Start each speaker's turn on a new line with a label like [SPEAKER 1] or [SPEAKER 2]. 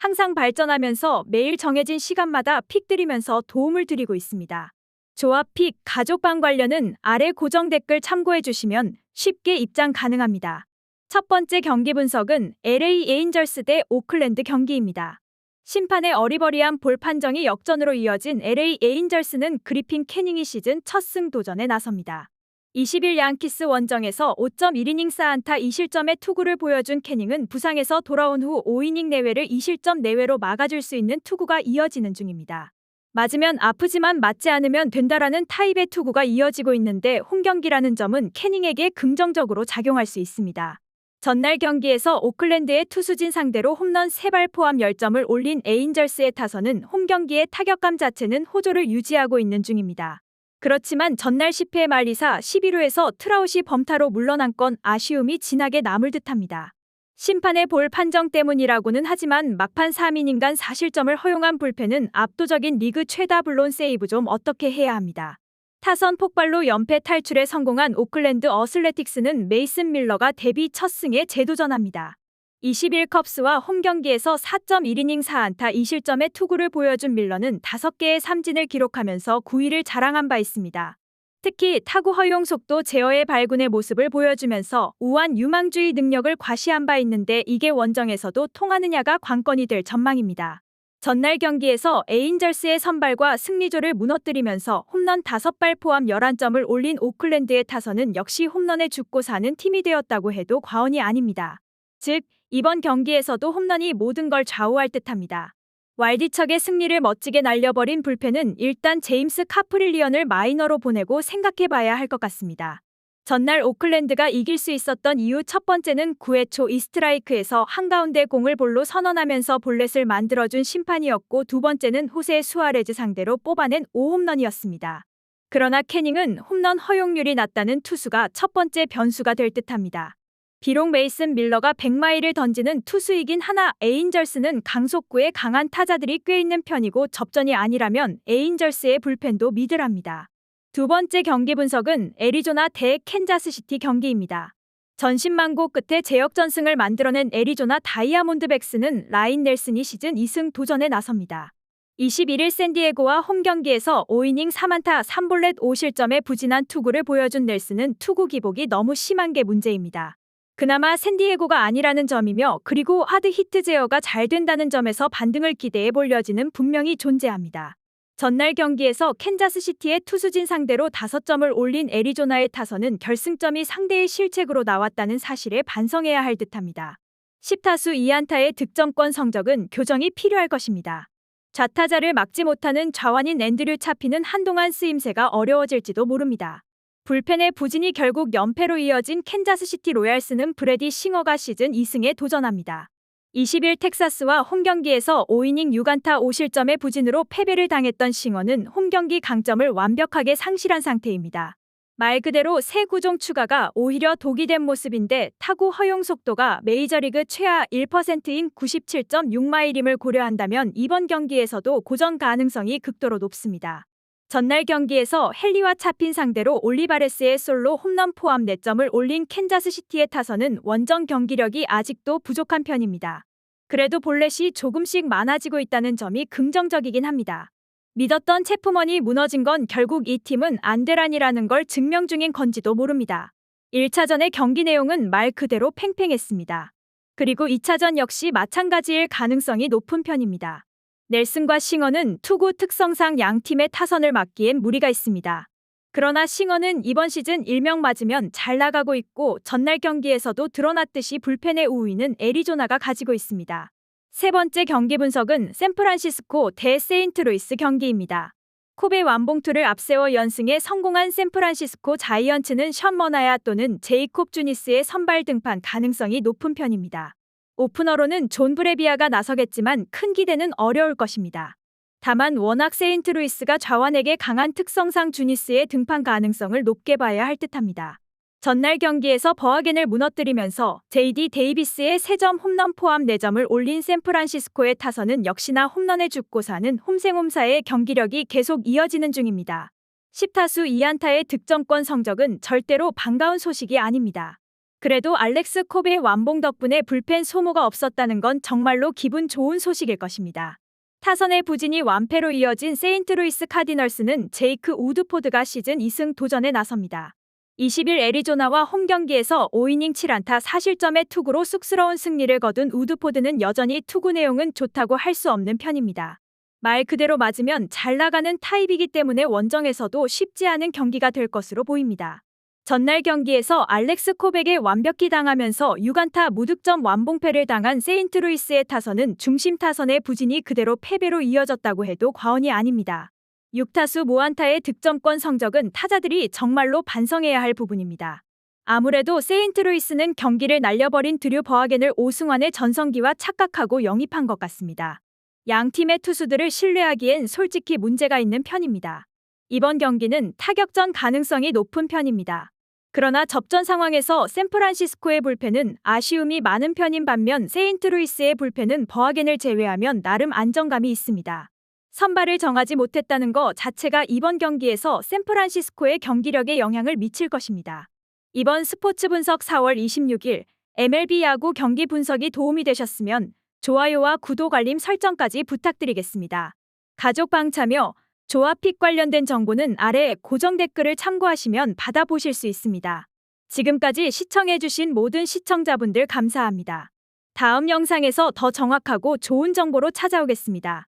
[SPEAKER 1] 항상 발전하면서 매일 정해진 시간마다 픽 드리면서 도움을 드리고 있습니다. 조합 픽 가족방 관련은 아래 고정 댓글 참고해 주시면 쉽게 입장 가능합니다. 첫 번째 경기 분석은 LA 에인절스 대 오클랜드 경기입니다. 심판의 어리버리한 볼 판정이 역전으로 이어진 LA 에인절스는 그리핀 캐닝이 시즌 첫 승 도전에 나섭니다. 20일 양키스 원정에서 5.1이닝 4안타 2실점의 투구를 보여준 캐닝은 부상에서 돌아온 후 5이닝 내외를 2실점 내외로 막아줄 수 있는 투구가 이어지는 중입니다. 맞으면 아프지만 맞지 않으면 된다라는 타입의 투구가 이어지고 있는데 홈경기라는 점은 캐닝에게 긍정적으로 작용할 수 있습니다. 전날 경기에서 오클랜드의 투수진 상대로 홈런 3발 포함 10점을 올린 에인절스의 타선은 홈경기의 타격감 자체는 호조를 유지하고 있는 중입니다. 그렇지만 전날 10회 말 2사 11호에서 트라웃이 범타로 물러난 건 아쉬움이 진하게 남을 듯합니다. 심판의 볼 판정 때문이라고는 하지만 막판 3이닝 간 4실점을 허용한 불펜은 압도적인 리그 최다 블론 세이브 좀 어떻게 해야 합니다. 타선 폭발로 연패 탈출에 성공한 오클랜드 어슬레틱스는 메이슨 밀러가 데뷔 첫 승에 재도전합니다. 21 컵스와 홈 경기에서 4.1이닝 4안타 2실점의 투구를 보여준 밀러는 5개의 삼진을 기록하면서 9위를 자랑한 바 있습니다. 특히 타구 허용 속도 제어의 발군의 모습을 보여주면서 우한 유망주의 능력을 과시한 바 있는데 이게 원정에서도 통하느냐가 관건이 될 전망입니다. 전날 경기에서 에인절스의 선발과 승리조를 무너뜨리면서 홈런 5발 포함 11점을 올린 오클랜드의 타선은 역시 홈런에 죽고 사는 팀이 되었다고 해도 과언이 아닙니다. 즉, 이번 경기에서도 홈런이 모든 걸 좌우할 듯합니다. 와일디척의 승리를 멋지게 날려버린 불펜은 일단 제임스 카프릴리언을 마이너로 보내고 생각해봐야 할 것 같습니다. 전날 오클랜드가 이길 수 있었던 이유 첫 번째는 9회 초 이스트라이크에서 한가운데 공을 볼로 선언하면서 볼넷을 만들어준 심판이었고 두 번째는 호세 수아레즈 상대로 뽑아낸 5홈런이었습니다. 그러나 캐닝은 홈런 허용률이 낮다는 투수가 첫 번째 변수가 될 듯합니다. 비록 메이슨 밀러가 100마일을 던지는 투수이긴 하나 에인절스는 강속구에 강한 타자들이 꽤 있는 편이고 접전이 아니라면 에인절스의 불펜도 믿으랍니다. 두 번째 경기 분석은 애리조나 대 캔자스시티 경기입니다. 전신망고 끝에 제역전승을 만들어낸 애리조나 다이아몬드백스는 라인 넬슨이 시즌 2승 도전에 나섭니다. 21일 샌디에고와 홈 경기에서 5이닝 3안타 3볼넷 5실점의 부진한 투구를 보여준 넬슨은 투구 기복이 너무 심한 게 문제입니다. 그나마 샌디에고가 아니라는 점이며 그리고 하드 히트 제어가 잘 된다는 점에서 반등을 기대해 볼 여지는 분명히 존재합니다. 전날 경기에서 캔자스시티의 투수진 상대로 5점을 올린 애리조나의 타선은 결승점이 상대의 실책으로 나왔다는 사실에 반성해야 할 듯합니다. 10타수 2안타의 득점권 성적은 교정이 필요할 것입니다. 좌타자를 막지 못하는 좌완인 앤드류 차피는 한동안 쓰임새가 어려워질지도 모릅니다. 불펜의 부진이 결국 연패로 이어진 캔자스시티 로얄스는 브레디 싱어가 시즌 2승에 도전합니다. 20일 텍사스와 홈경기에서 5이닝 6안타 5실점의 부진으로 패배를 당했던 싱어는 홈경기 강점을 완벽하게 상실한 상태입니다. 말 그대로 새 구종 추가가 오히려 독이 된 모습인데 타구 허용 속도가 메이저리그 최하 1%인 97.6마일임을 고려한다면 이번 경기에서도 고정 가능성이 극도로 높습니다. 전날 경기에서 헨리와 차핀 상대로 올리바레스의 솔로 홈런 포함 4점을 올린 캔자스시티의 타선은 원정 경기력이 아직도 부족한 편입니다. 그래도 볼넷이 조금씩 많아지고 있다는 점이 긍정적이긴 합니다. 믿었던 체프먼이 무너진 건 결국 이 팀은 안데란이라는 걸 증명 중인 건지도 모릅니다. 1차전의 경기 내용은 말 그대로 팽팽했습니다. 그리고 2차전 역시 마찬가지일 가능성이 높은 편입니다. 넬슨과 싱어는 투구 특성상 양 팀의 타선을 막기엔 무리가 있습니다. 그러나 싱어는 이번 시즌 일명 맞으면 잘 나가고 있고 전날 경기에서도 드러났듯이 불펜의 우위는 애리조나가 가지고 있습니다. 세 번째 경기 분석은 샌프란시스코 대 세인트루이스 경기입니다. 코베 완봉투를 앞세워 연승에 성공한 샌프란시스코 자이언츠는 션 머나야 또는 제이콥 주니스의 선발 등판 가능성이 높은 편입니다. 오프너로는 존 브레비아가 나서겠지만 큰 기대는 어려울 것입니다. 다만 워낙 세인트루이스가 좌완에게 강한 특성상 주니스의 등판 가능성을 높게 봐야 할 듯합니다. 전날 경기에서 버하겐을 무너뜨리면서 JD 데이비스의 3점 홈런 포함 4점을 올린 샌프란시스코의 타선은 역시나 홈런에 죽고 사는 홈생홈사의 경기력이 계속 이어지는 중입니다. 10타수 2안타의 득점권 성적은 절대로 반가운 소식이 아닙니다. 그래도 알렉스 코베의 완봉 덕분에 불펜 소모가 없었다는 건 정말로 기분 좋은 소식일 것입니다. 타선의 부진이 완패로 이어진 세인트루이스 카디널스는 제이크 우드포드가 시즌 2승 도전에 나섭니다. 20일 애리조나와 홈 경기에서 5이닝 7안타 4실점의 투구로 쑥스러운 승리를 거둔 우드포드는 여전히 투구 내용은 좋다고 할 수 없는 편입니다. 말 그대로 맞으면 잘 나가는 타입이기 때문에 원정에서도 쉽지 않은 경기가 될 것으로 보입니다. 전날 경기에서 알렉스 코백에 완벽히 당하면서 6안타 무득점 완봉패를 당한 세인트루이스의 타선은 중심 타선의 부진이 그대로 패배로 이어졌다고 해도 과언이 아닙니다. 6타수 무안타의 득점권 성적은 타자들이 정말로 반성해야 할 부분입니다. 아무래도 세인트루이스는 경기를 날려버린 드류 버하겐을 오승환의 전성기와 착각하고 영입한 것 같습니다. 양 팀의 투수들을 신뢰하기엔 솔직히 문제가 있는 편입니다. 이번 경기는 타격전 가능성이 높은 편입니다. 그러나 접전 상황에서 샌프란시스코의 불펜은 아쉬움이 많은 편인 반면 세인트루이스의 불펜은 버하겐을 제외하면 나름 안정감이 있습니다. 선발을 정하지 못했다는 것 자체가 이번 경기에서 샌프란시스코의 경기력에 영향을 미칠 것입니다. 이번 스포츠 분석 4월 26일 MLB 야구 경기 분석이 도움이 되셨으면 좋아요와 구독 알림 설정까지 부탁드리겠습니다. 가족 방 참여, 조합픽 관련된 정보는 아래 고정 댓글을 참고하시면 받아보실 수 있습니다. 지금까지 시청해주신 모든 시청자분들 감사합니다. 다음 영상에서 더 정확하고 좋은 정보로 찾아오겠습니다.